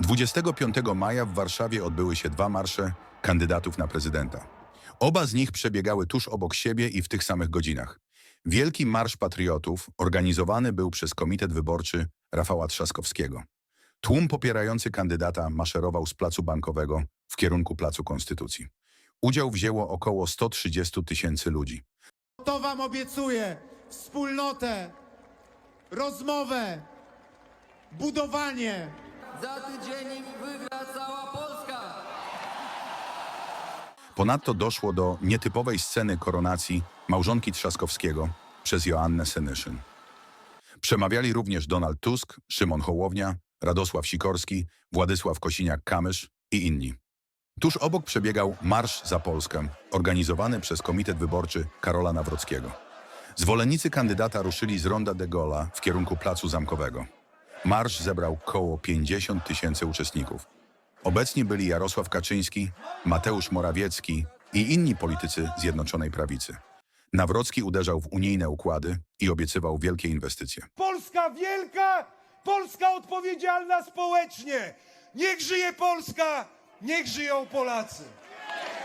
25 maja w Warszawie odbyły się dwa marsze kandydatów na prezydenta. Oba z nich przebiegały tuż obok siebie i w tych samych godzinach. Wielki Marsz Patriotów organizowany był przez Komitet Wyborczy Rafała Trzaskowskiego. Tłum popierający kandydata maszerował z Placu Bankowego w kierunku Placu Konstytucji. Udział wzięło około 130 tysięcy ludzi. To wam obiecuję wspólnotę, rozmowę, budowanie. Za tydzień wygra cała Polska! Ponadto doszło do nietypowej sceny koronacji małżonki Trzaskowskiego przez Joannę Senyszyn. Przemawiali również Donald Tusk, Szymon Hołownia, Radosław Sikorski, Władysław Kosiniak-Kamysz i inni. Tuż obok przebiegał Marsz za Polskę, organizowany przez Komitet Wyborczy Karola Nawrockiego. Zwolennicy kandydata ruszyli z Ronda de Gola w kierunku Placu Zamkowego. Marsz zebrał koło 50 tysięcy uczestników. Obecni byli Jarosław Kaczyński, Mateusz Morawiecki i inni politycy Zjednoczonej Prawicy. Nawrocki uderzał w unijne układy i obiecywał wielkie inwestycje. Polska wielka, Polska odpowiedzialna społecznie. Niech żyje Polska, niech żyją Polacy.